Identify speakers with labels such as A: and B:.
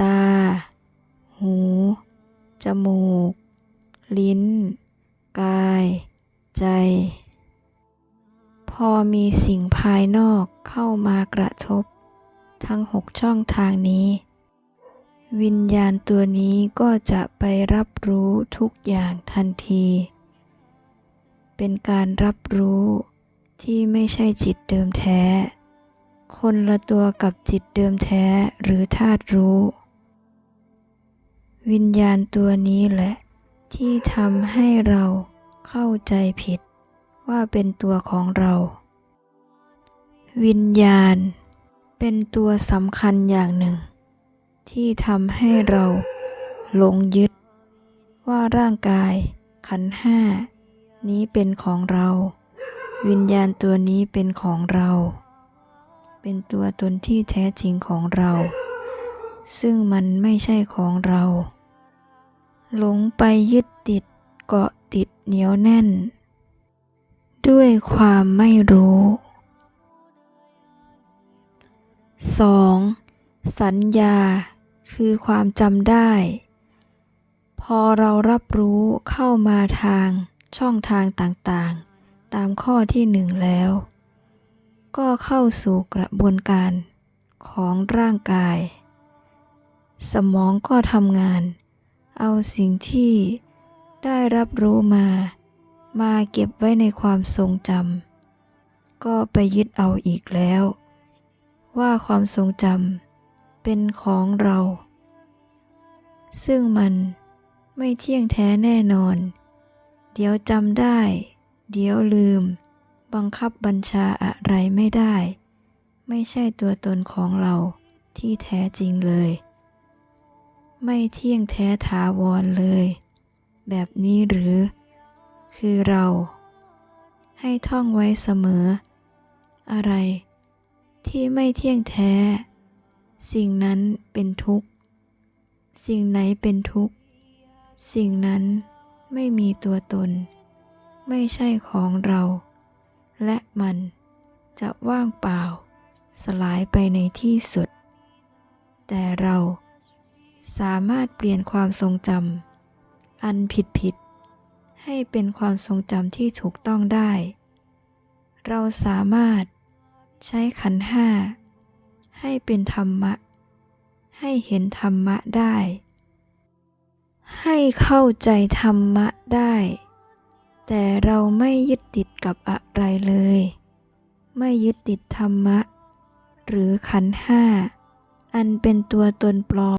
A: ตา หู จมูก ลิ้น กาย ใจ พอมีสิ่งภายนอกเข้ามากระทบ ทั้งหกช่องทางนี้ วิญญาณตัวนี้ก็จะไปรับรู้ทุกอย่างทันที เป็นการรับรู้ที่ไม่ใช่จิตเดิมแท้ คนละตัวกับจิตเดิมแท้หรือธาตุรู้ วิญญาณตัวนี้แหละ ที่ทำให้เราเข้าใจผิดว่าเป็นตัวของเรา วิญญาณ เป็นตัวสำคัญอย่างหนึ่ง ที่ทำให้เราหลงยึด ว่าร่างกายขันห้า นี้เป็นของเรา วิญญาณตัวนี้เป็นของเรา เป็นตัวตนที่แท้จริงของเรา ซึ่งมันไม่ใช่ของเรา หลงไปยึดติดเกาะติดเหนียวแน่น ด้วยความไม่รู้ 2. สัญญาคือความจำได้ พอเรารับรู้เข้ามาทางช่องทางต่างๆ ตามข้อที่หนึ่งแล้ว ก็เข้าสู่กระบวนการของร่างกาย สมองก็ทำงาน เอาสิ่งที่ได้รับรู้มา มาเก็บไว้ในความทรงจำก็ไปยึดเอาอีกแล้ว ว่าความทรงจำเป็นของเรา ซึ่งมันไม่เที่ยงแท้แน่นอน เดี๋ยวจำได้ เดี๋ยวลืม บังคับบัญชาอะไรไม่ได้ ไม่ใช่ตัวตนของเราที่แท้จริงเลย ไม่เที่ยงแท้ถาวรเลย แบบนี้หรือ คือเรา ให้ท่องไว้เสมอ อะไร ที่ไม่เที่ยงแท้ สิ่งนั้นเป็นทุกข์ สิ่งไหนเป็นทุกข์ สิ่งนั้นไม่มีตัวตน ไม่ใช่ของเรา และมันจะว่างเปล่า สลายไปในที่สุด แต่เราสามารถเปลี่ยนความทรงจำอันผิดผิดให้เป็นความทรงจำที่ถูกต้องได้ เราสามารถใช้ขันห้า ให้เป็นธรรมะ ให้เห็นธรรมะได้ ให้เข้าใจธรรมะได้ แต่เราไม่ยึดติดกับอะไรเลย ไม่ยึดติดธรรมะ หรือขันห้า อันเป็นตัวตนปลอม